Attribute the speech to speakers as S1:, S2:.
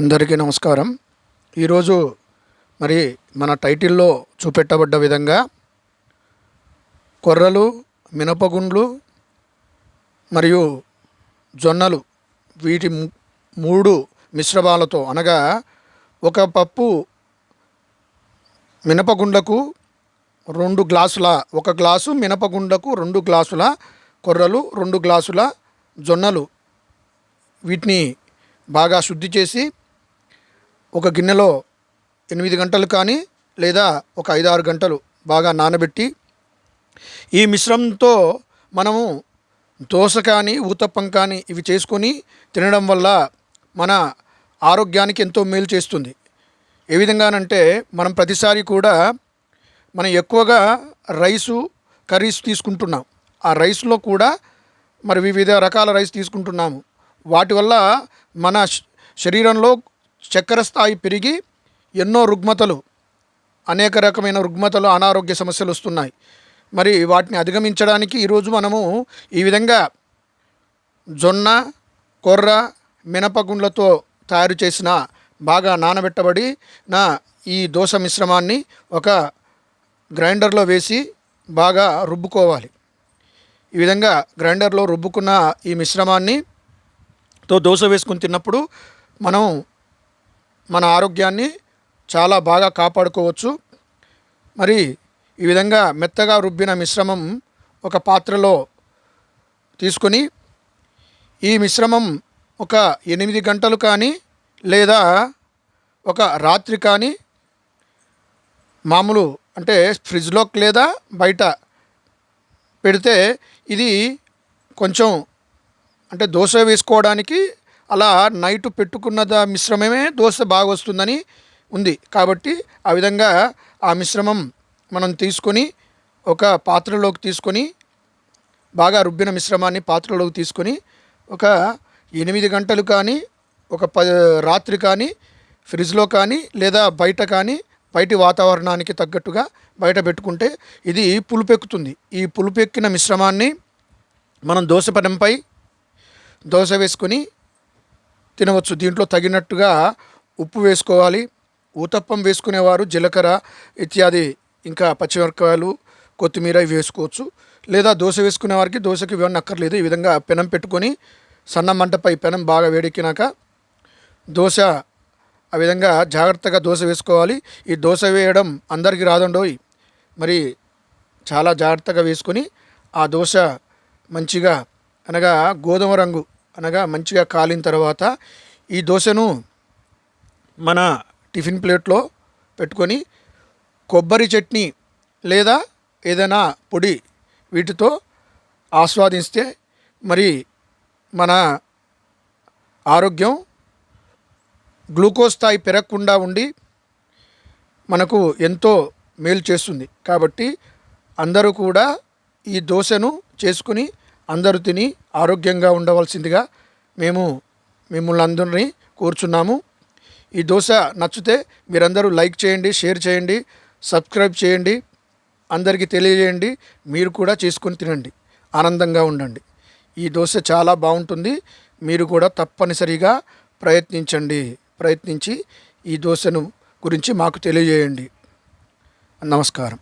S1: అందరికీ నమస్కారం. ఈరోజు మరి మన టైటిల్లో చూపెట్టబడ్డ విధంగా కొర్రలు మినపగుండ్లు మరియు జొన్నలు వీటి మూడు మిశ్రమాలతో అనగా ఒక పప్పు మినపగుండ్లకు రెండు గ్లాసుల ఒక గ్లాసు మినపగుండకు రెండు గ్లాసుల కొర్రలు రెండు గ్లాసుల జొన్నలు వీటిని బాగా శుద్ధి చేసి ఒక గిన్నెలో ఎనిమిది గంటలు కానీ లేదా ఒక ఐదు ఆరు గంటలు బాగా నానబెట్టి ఈ మిశ్రమంతో మనము దోశ కానీ ఊతప్పం కానీ ఇవి చేసుకొని తినడం వల్ల మన ఆరోగ్యానికి ఎంతో మేలు చేస్తుంది. ఏ విధంగానంటే మనం ప్రతిసారి కూడా మనం ఎక్కువగా రైసు కర్రీస్ తీసుకుంటున్నాం. ఆ రైస్లో కూడా మరి వివిధ రకాల రైస్ తీసుకుంటున్నాము. వాటి వల్ల మన శరీరంలో చక్కెర స్థాయి పెరిగి ఎన్నో రుగ్మతలు అనేక రకమైన రుగ్మతలు అనారోగ్య సమస్యలు వస్తున్నాయి. మరి వాటిని అధిగమించడానికి ఈరోజు మనము ఈ విధంగా జొన్న కొర్ర మినపగుండ్లతో తయారు చేసిన బాగా నానబెట్టబడి నా ఈ దోశ మిశ్రమాన్ని ఒక గ్రైండర్లో వేసి బాగా రుబ్బుకోవాలి. ఈ విధంగా గ్రైండర్లో రుబ్బుకున్న ఈ మిశ్రమాన్ని తో దోశ వేసుకుని తిన్నప్పుడు మనం మన ఆరోగ్యాన్ని చాలా బాగా కాపాడుకోవచ్చు. మరి ఈ విధంగా మెత్తగా రుబ్బిన మిశ్రమం ఒక పాత్రలో తీసుకొని ఈ మిశ్రమం ఒక ఎనిమిది గంటలు కానీ లేదా ఒక రాత్రి కానీ మామూలు అంటే ఫ్రిడ్జ్లో లేదా బయట పెడితే ఇది కొంచెం అంటే దోశ వేసుకోవడానికి అలా నైట్ పెట్టుకున్న దా- మిశ్రమమే దోశ బాగా వస్తుందని ఉంది. కాబట్టి ఆ విధంగా ఆ మిశ్రమం మనం తీసుకొని ఒక పాత్రలోకి తీసుకొని బాగా రుబ్బిన మిశ్రమాన్ని పాత్రలోకి తీసుకొని ఒక ఎనిమిది గంటలు కానీ ఒక ప రాత్రి కానీ ఫ్రిడ్జ్లో కానీ లేదా బయట కానీ బయటి వాతావరణానికి తగ్గట్టుగా బయట పెట్టుకుంటే ఇది పులుపెక్కుతుంది. ఈ పులుపెక్కిన మిశ్రమాన్ని మనం దోశ పదంపై దోశ వేసుకొని తినవచ్చు. దీంట్లో తగినట్టుగా ఉప్పు వేసుకోవాలి. ఊతప్పం వేసుకునేవారు జీలకర్ర ఇత్యాది ఇంకా పచ్చిమిరపకాయలు కొత్తిమీర ఇవి వేసుకోవచ్చు. లేదా దోశ వేసుకునే వారికి దోశకి ఇవన్నీ అక్కర్లేదు ఈ విధంగా పెనం పెట్టుకొని సన్న మంటపై పెనం బాగా వేడెక్కినాక దోశ ఆ విధంగా జాగ్రత్తగా దోశ వేసుకోవాలి. ఈ దోశ వేయడం అందరికీ రాదండోయ్. మరి చాలా జాగ్రత్తగా వేసుకొని ఆ దోశ మంచిగా అనగా గోధుమ రంగు అనగా మంచిగా కాలిన తర్వాత ఈ దోశను మన టిఫిన్ ప్లేట్లో పెట్టుకొని కొబ్బరి చట్నీ లేదా ఏదైనా పొడి వీటితో ఆస్వాదిస్తే మరి మన ఆరోగ్యం గ్లూకోజ్ స్థాయి పెరగకుండా ఉండి మనకు ఎంతో మేలు చేస్తుంది. కాబట్టి అందరూ కూడా ఈ దోశను చేసుకుని అందరూ తిని ఆరోగ్యంగా ఉండవలసిందిగా మేము మిమ్మల్ని అందరినీ కోరుచున్నాము. ఈ దోశ నచ్చితే మీరందరూ లైక్ చేయండి షేర్ చేయండి సబ్స్క్రైబ్ చేయండి అందరికీ తెలియజేయండి మీరు కూడా చేసుకొని తినండి ఆనందంగా ఉండండి. ఈ దోశ చాలా బాగుంటుంది. మీరు కూడా తప్పనిసరిగా ప్రయత్నించండి ప్రయత్నించి ఈ దోశను గురించి మాకు తెలియజేయండి. నమస్కారం.